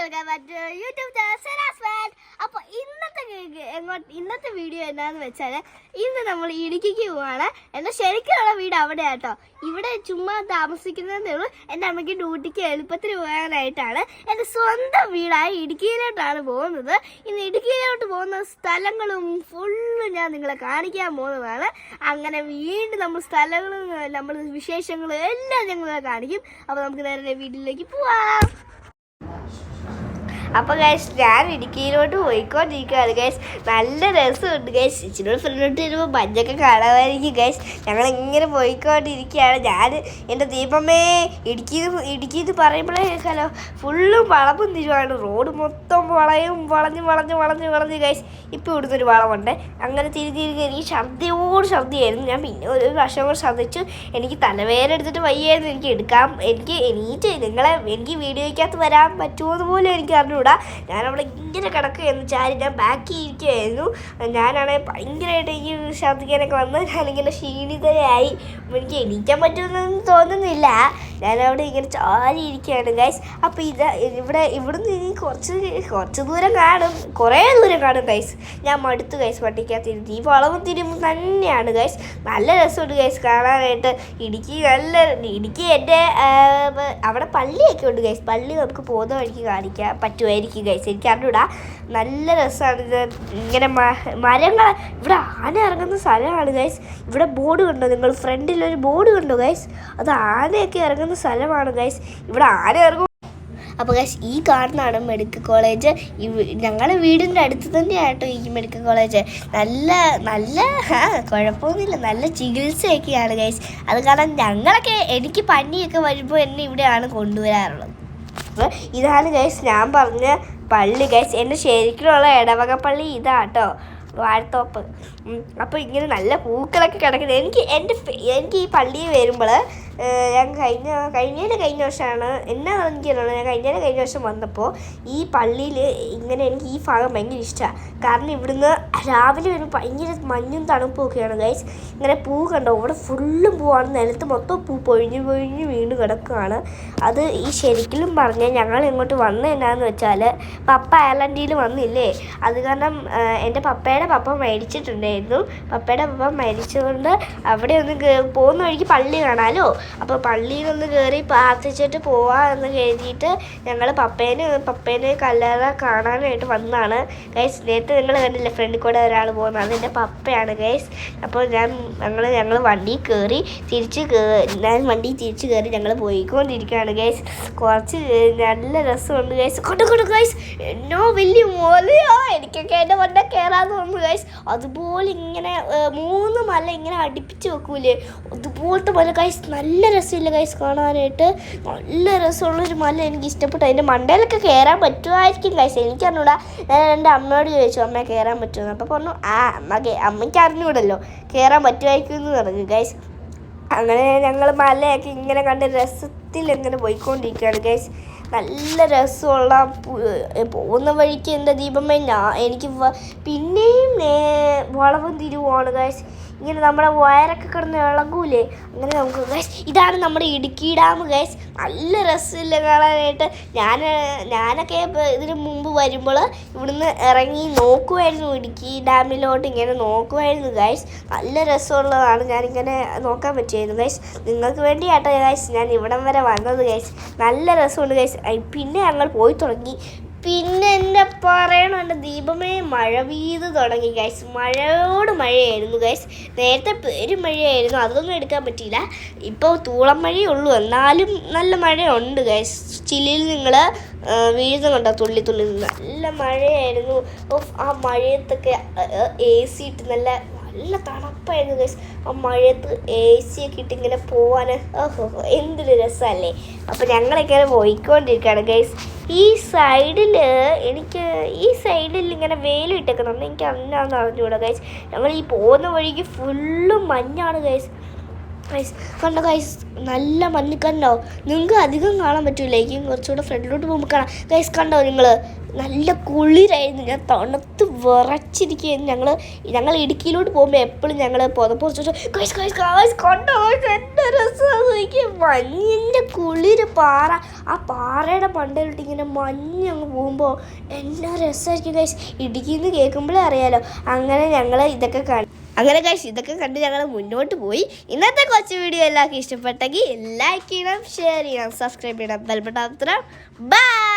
Welcome back YouTube channel അപ്പോൾ ഇന്നത്തെ എങ്ങോട്ട് ഇന്നത്തെ വീഡിയോ എന്താന്ന് വെച്ചാൽ ഇന്ന് നമ്മൾ ഇടുക്കിക്ക് പോവാണ്. എന്നാൽ ശരിക്കുള്ള വീട് അവിടെ കേട്ടോ ഇവിടെ ചുമ്മാ താമസിക്കുന്നതേ ഉള്ളൂ. എന്റെ അമ്മയ്ക്ക് ഡ്യൂട്ടിക്ക് എളുപ്പത്തിൽ പോകാനായിട്ടാണ് എന്റെ സ്വന്തം വീടായി ഇടുക്കിയിലോട്ടാണ് പോകുന്നത്. ഇന്ന് ഇടുക്കിയിലോട്ട് പോകുന്ന സ്ഥലങ്ങളും ഫുള്ളും ഞാൻ നിങ്ങളെ കാണിക്കാൻ പോകുന്നതാണ്. അങ്ങനെ വീണ്ടും നമ്മൾ സ്ഥലങ്ങളും നമ്മൾ വിശേഷങ്ങളും എല്ലാം ഞങ്ങളെ കാണിക്കും. അപ്പോൾ നമുക്ക് നേരെ വീട്ടിലേക്ക് പോവാം. അപ്പൊ ഗൈസ് ഞാൻ ഇടുക്കിയിലോട്ട് പോയിക്കൊണ്ടിരിക്കുകയാണ്. ഗൈസ് നല്ല രസമുണ്ട് ഗൈസ് ഇച്ചിരി ഫ്രണ്ടിലോട്ട് വരുമ്പോൾ മഞ്ഞൊക്കെ കാണാമായിരിക്കും ഗൈസ് ഞങ്ങൾ ഇങ്ങനെ പോയിക്കൊണ്ടിരിക്കുകയാണ്. ഞാൻ എന്റെ ദീപമേ ഇടുക്കി ഇടുക്കി എന്ന് പറയുമ്പോഴേ കേൾക്കാലോ. ഫുള്ളും വളവും തിരുവാണ്. റോഡ് മൊത്തം വളയും വളഞ്ഞ് വളഞ്ഞ് വളഞ്ഞ് വളഞ്ഞ് ഗൈസ് ഇപ്പോൾ ഇവിടുന്ന് ഒരു വളമുണ്ട് അങ്ങനെ തിരി തിരിഞ്ഞ് എനിക്ക് ഛർദിയോട് ഛർദിയായിരുന്നു. ഞാൻ പിന്നെ ഒരു പ്രാവശ്യം കൂടെ ഛർദിച്ചു. എനിക്ക് തലവേദന എടുത്തിട്ട് വയ്യായിരുന്നു. എനിക്ക് എടുക്കാം എനിക്ക് എനിക്ക് നിങ്ങളെ എനിക്ക് വീഡിയോയ്ക്കകത്ത് വരാൻ പറ്റുമോ എന്ന് പോലും എനിക്ക് അറിഞ്ഞൂടാ ഞാനവിടെ ഇങ്ങനെ കിടക്കുകയെന്ന് ചാരി ഞാൻ ബാക്കി ഇരിക്കുകയായിരുന്നു. ഞാനാണെങ്കിൽ ഭയങ്കരമായിട്ട് എനിക്ക് ഛർദിക്കാനൊക്കെ വന്ന് ഞാനിങ്ങനെ ക്ഷീണിതരായി എനിക്ക് എണീക്കാൻ പറ്റുമെന്നൊന്നും തോന്നുന്നില്ല. ഞാനവിടെ ഇങ്ങനെ ചാരി ഇരിക്കുകയാണ് ഗൈസ് അപ്പോൾ ഇത് ഇവിടെ ഇവിടുന്ന് ഇനി കുറച്ച് കുറച്ച് ദൂരം കാണും. കുറേ ദൂരം കാണും ഗൈസ് ഞാൻ മടുത്തു ഗൈസ് വട്ടിക്കകത്തിരുന്ന് ഈ വളവും തിരുമ്പ് തന്നെയാണ് ഗൈസ് നല്ല രസമുണ്ട് ഗൈസ് കാണാനായിട്ട്. ഇടുക്കി നല്ല ഇടുക്കി എന്റെ അവിടെ പള്ളിയൊക്കെ ഉണ്ട് ഗൈസ് പള്ളി നമുക്ക് പോകുന്ന വഴിക്ക് കാണിക്കാൻ പറ്റുമായിരിക്കും ഗൈസ് എനിക്ക് അറിഞ്ഞൂടാ. നല്ല രസമാണ് ഇങ്ങനെ മരങ്ങൾ ഇവിടെ ആന ഇറങ്ങുന്ന സ്ഥലമാണ് ഗൈസ് ഇവിടെ ബോർഡ് കണ്ടോ നിങ്ങൾ? ഫ്രണ്ടിലൊരു ബോർഡ് കണ്ടോ ഗൈസ് അത് ആനയൊക്കെ ഇറങ്ങുന്ന സ്ഥലമാണ് ഗൈസ് ഇവിടെ ആരും അപ്പോൾ ഗൈസ് ഈ കാണുന്നതാണ് മെഡിക്കൽ കോളേജ്. ഈ ഞങ്ങളുടെ വീടിന്റെ അടുത്ത് തന്നെയാട്ടോ ഈ മെഡിക്കൽ കോളേജ്. നല്ല നല്ല കുഴപ്പമൊന്നുമില്ല. നല്ല ചികിത്സയൊക്കെയാണ് ഗൈസ് അത് കാരണം ഞങ്ങളൊക്കെ എനിക്ക് പനിയൊക്കെ വരുമ്പോൾ എന്നെ ഇവിടെയാണ് കൊണ്ടുവരാറുള്ളത്. അപ്പോൾ ഇതാണ് ഗൈസ് ഞാൻ പറഞ്ഞ പള്ളി ഗൈസ് എന്റെ ശരിക്കുള്ള ഇടവക പള്ളി ഇതാട്ടോ വാഴത്തോപ്പ്. അപ്പോൾ ഇങ്ങനെ നല്ല പൂക്കളൊക്കെ കിടക്കുന്നത്. എനിക്ക് എന്റെ എനിക്ക് ഈ പള്ളിയിൽ വരുമ്പോൾ ഞാൻ കഴിഞ്ഞ കഴിഞ്ഞതിന് കഴിഞ്ഞ വർഷമാണ്. എന്നാ എനിക്കറിയണം ഞാൻ കഴിഞ്ഞതിന് കഴിഞ്ഞ വർഷം വന്നപ്പോൾ ഈ പള്ളിയിൽ ഇങ്ങനെ എനിക്ക് ഈ ഭാഗം ഭയങ്കര ഇഷ്ടമാണ് കാരണം ഇവിടുന്ന് രാവിലെ വരുമ്പോൾ ഭയങ്കര മഞ്ഞും തണുപ്പും ഒക്കെയാണ്. ഗൈസ് ഇങ്ങനെ പൂ കണ്ടോ? ഇവിടെ ഫുള്ളും പൂവാണ്. നിലത്ത് മൊത്തം പൂ പൊഴിഞ്ഞ് പൊഴിഞ്ഞ് വീണ് കിടക്കുകയാണ് അത് ഈ ശരിക്കും പറഞ്ഞാൽ ഞങ്ങൾ ഇങ്ങോട്ട് വന്നത് എന്നാന്ന് വെച്ചാൽ പപ്പ അയർലൻഡിൽ വന്നില്ലേ? അത് കാരണം എന്റെ പപ്പയുടെ പപ്പ മരിച്ചിട്ടുണ്ടായിരുന്നു. പപ്പയുടെ പപ്പ മരിച്ചതുകൊണ്ട് അവിടെ ഒന്ന് പോകുന്ന വഴിക്ക് പള്ളി കാണാമല്ലോ അപ്പോൾ പള്ളിയിൽ പള്ളിയിലൊന്ന് കയറി പ്രാർത്ഥിച്ചിട്ട് പോവാ എന്ന് കരുതിയിട്ട് ഞങ്ങൾ പപ്പേനെ പപ്പേനെ കല്ലറ കാണാനായിട്ട് വന്നതാണ് ഗൈസ് നേരത്തെ നിങ്ങൾ കണ്ടില്ലേ ഫ്രണ്ടിൽ കൂടെ ഒരാൾ പോകുന്നത്. അതെന്റെ പപ്പയാണ് ഗൈസ് അപ്പോൾ ഞാൻ ഞങ്ങൾ ഞങ്ങൾ വണ്ടി കയറി തിരിച്ച് ഞാൻ വണ്ടി തിരിച്ചു കയറി ഞങ്ങൾ പോയിക്കൊണ്ടിരിക്കുകയാണ് ഗൈസ് കുറച്ച് നല്ല രസമുണ്ട് ഗൈസ് കൊണ്ട് കൊണ്ട് ഗൈസ് എന്നോ വലിയ മോലയോ. എനിക്കൊക്കെ എന്റെ വണ്ട കയറാൻ തോന്നുന്നു ഗൈസ് അതുപോലെ ഇങ്ങനെ മൂന്ന് മല ഇങ്ങനെ അടുപ്പിച്ച് വെക്കൂലേ. അതുപോലത്തെ മല ഗൈസ് നല്ല രസമില്ല ഗൈസ് കാണാനായിട്ട്. നല്ല രസമുള്ളൊരു മല എനിക്ക് ഇഷ്ടപ്പെട്ടു അതിന്റെ മണ്ടയിലൊക്കെ കയറാൻ പറ്റുമായിരിക്കും ഗൈസ് എനിക്കറിഞ്ഞൂടാ. ഞാൻ എന്റെ അമ്മയോട് ചോദിച്ചു അമ്മ കയറാൻ പറ്റുമെന്ന് അപ്പോൾ പറഞ്ഞു ആ അമ്മ അമ്മയ്ക്ക് അറിഞ്ഞൂടല്ലോ കയറാൻ പറ്റുമായിരിക്കും എന്ന് പറഞ്ഞു ഗൈസ് അങ്ങനെ ഞങ്ങൾ മലയൊക്കെ ഇങ്ങനെ കണ്ട് രസത്തിൽ ഇങ്ങനെ പോയിക്കൊണ്ടിരിക്കുകയാണ് ഗൈസ് നല്ല രസമുള്ള പോകുന്ന വഴിക്ക് എന്റെ ദീപമേ ഞാൻ എനിക്ക് പിന്നെയും വളവും തിരുവാണ് ഗൈസ് ഇങ്ങനെ നമ്മുടെ വയറൊക്കെ കിടന്ന് ഇളകൂലേ? അങ്ങനെ നമുക്ക് ഗൈസ് ഇതാണ് നമ്മുടെ ഇടുക്കി ഡാം ഗൈസ് നല്ല രസമില്ല കാണാനായിട്ട്. ഞാൻ ഞാനൊക്കെ ഇതിന് മുമ്പ് വരുമ്പോൾ ഇവിടുന്ന് ഇറങ്ങി നോക്കുമായിരുന്നു ഇടുക്കി ഡാമിലോട്ട് ഇങ്ങനെ നോക്കുമായിരുന്നു ഗൈസ് നല്ല രസമുള്ളതാണ്. ഞാനിങ്ങനെ നോക്കാൻ പറ്റിയായിരുന്നു ഗൈസ് നിങ്ങൾക്ക് വേണ്ടിയാട്ടോ ഗൈസ് ഞാൻ ഇവിടം വരെ വന്നത് ഗൈസ് നല്ല രസമുണ്ട് ഗൈസ് പിന്നെ ഞങ്ങൾ പോയി തുടങ്ങി. പിന്നെ എന്നെ പറയണം എന്റെ ദീപമേ മഴ പെയ്ത് തുടങ്ങി ഗൈസ് മഴയോട് മഴയായിരുന്നു ഗൈസ് നേരത്തെ പേരും മഴയായിരുന്നു. അതൊന്നും എടുക്കാൻ പറ്റിയില്ല. ഇപ്പോൾ തൂളം മഴയേ ഉള്ളൂ. എന്നാലും നല്ല മഴയുണ്ട് ഗൈസ് ചില്ലിൽ നിങ്ങൾ വീഴുന്നുണ്ടോ തുള്ളി തുള്ളി. നല്ല മഴയായിരുന്നു. ആ മഴയത്തൊക്കെ എ സി ഇട്ട് നല്ല നല്ല തണുപ്പായിരുന്നു ഗൈസ് ആ മഴയത്ത് എ സി ഒക്കെ ഇട്ട് ഇങ്ങനെ പോവാൻ ഓഹോ എന്തൊരു രസമല്ലേ? അപ്പോൾ ഞങ്ങളിങ്ങനെ പോയിക്കൊണ്ടിരിക്കുകയാണ് ഗൈസ് ഈ സൈഡിൽ എനിക്ക് ഈ സൈഡിൽ ഇങ്ങനെ വെയിലിട്ടേക്കുന്നുണ്ട് എനിക്ക് അന്നാന്ന് അറിഞ്ഞുകൂടാ ഗൈസ് ഞങ്ങൾ ഈ പോകുന്ന വഴിക്ക് ഫുള്ളും മഞ്ഞാണ് ഗൈസ് ഗൈസ് കണ്ടോ ഗൈസ് നല്ല മഞ്ഞ് കണ്ടോ നിങ്ങൾക്ക് അധികം കാണാൻ പറ്റൂലേക്കും കുറച്ചുകൂടെ ഫ്രണ്ടിലോട്ട് പോകുമ്പോൾ കാണാം. ഗൈസ് കണ്ടോ നിങ്ങൾ നല്ല കുളിരായിരുന്നു. ഞാൻ തണുത്ത് വിറച്ചിരിക്കുകയായിരുന്നു. ഞങ്ങൾ ഞങ്ങൾ ഇടുക്കിയിലോട്ട് പോകുമ്പോൾ എപ്പോഴും ഞങ്ങൾ പുതപ്പ് കൈസ് കൈസ് ഗൈസ് കണ്ടോ? എന്റെ രസമാണ് മഞ്ഞിന്റെ കുളിര് പാറ. ആ പാറയുടെ മണ്ടയിലോട്ട് ഇങ്ങനെ മഞ്ഞ് അങ്ങ് പോകുമ്പോൾ എന്നാ രസമായിരിക്കും ഗൈസ് ഇടുക്കിയിൽ കേൾക്കുമ്പോഴേ അറിയാലോ. അങ്ങനെ ഞങ്ങൾ ഇതൊക്കെ കാണും അങ്ങനെ കഴിച്ച് ഇതൊക്കെ കണ്ട് ഞങ്ങൾ മുന്നോട്ട് പോയി. ഇന്നത്തെ കൊച്ചു വീഡിയോ എല്ലാവർക്കും ഇഷ്ടപ്പെട്ടെങ്കിൽ ലൈക്ക് ചെയ്യണം ഷെയർ ചെയ്യണം സബ്സ്ക്രൈബ് ചെയ്യണം ബെൽബട്ടാത്ര ബൈ